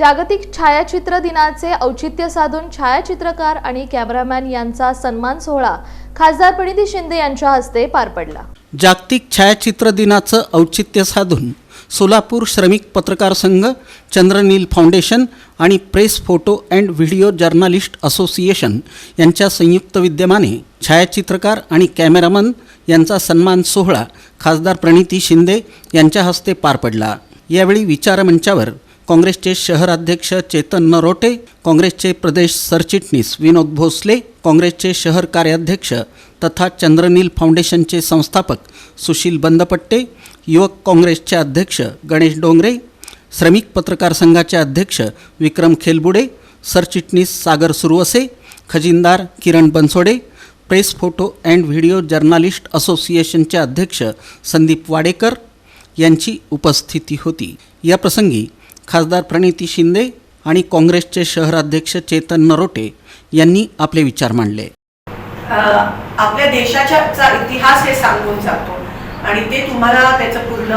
जागतिक छायाचित्र दिनाचे औचित्य साधून छायाचित्रकार आणि कॅमेरामॅन यांचा सन्मान सोहळा खासदार प्रणिती शिंदे यांच्या हस्ते पार पडला. जागतिक छायाचित्र दिनाचं औचित्य साधून सोलापूर श्रमिक पत्रकार संघ चंद्रनील फाउंडेशन आणि press photo and video journalist association यांच्या संयुक्त विद्यमाने छायाचित्रकार आणि कॅमेरामन यांचा सन्मान सोहळा खासदार प्रणिती शिंदे यांच्या हस्ते पार पडला. यावेळी विचारमंचावर काँग्रेसचे शहराध्यक्ष चेतन नरोटे काँग्रेसचे प्रदेश सरचिटणीस विनोद भोसले काँग्रेसचे शहर कार्याध्यक्ष तथा चंद्रनील फाउंडेशनचे संस्थापक सुशील बंदपट्टे युवक काँग्रेसचे अध्यक्ष गणेश डोंगरे श्रमिक पत्रकार संघाचे अध्यक्ष विक्रम खेलबुडे सरचिटणीस Sagar Suravase खजिनदार Kiran Bansode press photo and video journalist असोसिएशनचे अध्यक्ष संदीप वाडेकर यांची उपस्थिती होती. या प्रसंगी खासदार प्रणिती शिंदे आणि काँग्रेसचे शहराध्यक्ष चेतन नरोटे यांनी आपले विचार मांडले. आपल्या देशाच्या चा इतिहास हे सांगून जातो आणि ते तुम्हाला त्याचं पूर्ण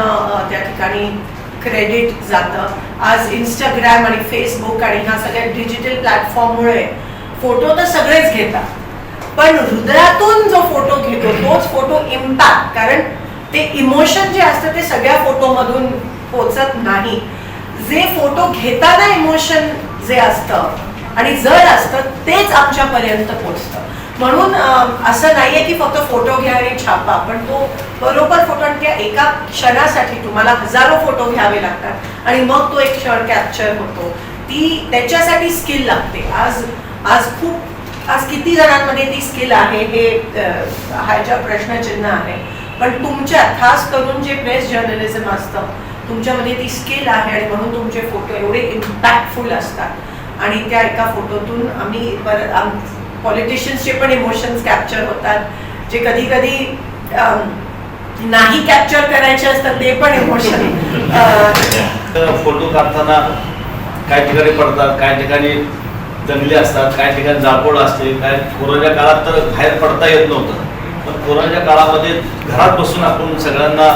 त्या ठिकाणी क्रेडिट जातं. आज इंस्टाग्राम आणि फेसबुक आणि ह्या सगळ्या डिजिटल प्लॅटफॉर्ममुळे फोटो तर सगळेच घेतात. पण हृदयातून जो फोटो घेतो तोच फोटो इम्पॅक्ट कारण ते इमोशन जे असतं ते सगळ्या फोटोमधून पोचत नाही. जे फोटो घेताना इमोशन जे असतं आणि जर असतं तेच आमच्यापर्यंत पोचतं. म्हणून असं नाहीये की फक्त फोटो घ्या आणि छापा पण तो बरोबर फोटो आणि त्या एका क्षणासाठी तुम्हाला हजारो फोटो घ्यावे लागतात आणि मग तो एक क्षण कॅप्चर होतो. ती त्याच्यासाठी स्किल लागते. आज आज खूप आज किती जणांमध्ये ती स्किल आहे हे ह्याच्या प्रश्नचिन्ह आहे. पण तुमच्या खास करून जे प्रेस जर्नलिझम असतं तुमच्यामध्ये ती स्किल आहे आणि म्हणून तुमचे फोटो एवढे इम्पॅक्टफुल असतात. आणि त्या एका फोटोतून आम्ही बरं पॉलिटिशियन्सचे पण इमोशन्स कॅप्चर होतात. जे कधी कधी नाही कॅप्चर करायचे असतात ते पण इमोशन फोटो काढताना काही ठिकाणी पडतात काही ठिकाणी जंगली असतात काही ठिकाणी जाळपोळ असते काय कोरोनाच्या काळात तर बाहेर पडता येत नव्हतं. पण कोरोनाच्या काळामध्ये घरात बसून आपण सगळ्यांना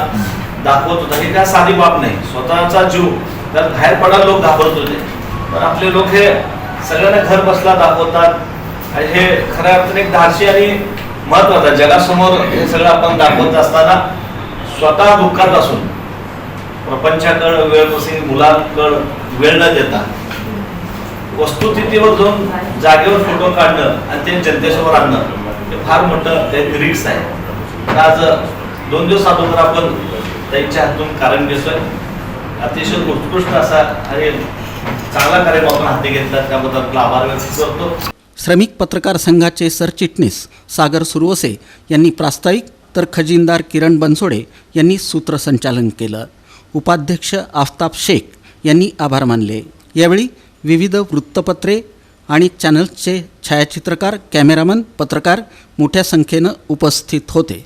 दाखवत होता. हे काय साधी बाब नाही. स्वतःचा जीव. तर बाहेर पडा लोक घाबरत होते. पण आपले लोक हे सगळ्यांना घर बसला दाखवतात. आणि हे खऱ्या अर्थाने एक धाडशी आणि महत्त्वाचा. जगासमोर हे सगळं आपण दाखवत असताना स्वतः दुःखात असून प्रपंचाकडं वेळ बसून मुलांकडं वेळ न देता वस्तुस्थितीवर जाऊन जागेवर फोटो काढणं आणि ते जनतेसमोर आणणं हे फार मोठं एक रिक्स आहे. आज दोन दिवस अगोदर आपण त्यांच्या हातून कारण घेतोय. अतिशय उत्कृष्ट असा आणि चांगला कार्यक्रम आपण हाती घेतला. त्याबद्दल आपला आभार व्यक्त करतो. श्रमिक पत्रकार संघाचे सरचिटणीस सागर सुरवसे यांनी प्रास्ताविक तर खजिनदार किरण बनसोडे यांनी सूत्रसंचालन केलं. उपाध्यक्ष आफताब शेख यांनी आभार मानले. यावेळी विविध वृत्तपत्रे आणि चॅनल्सचे छायाचित्रकार कॅमेरामन पत्रकार मोठ्या संख्येनं उपस्थित होते.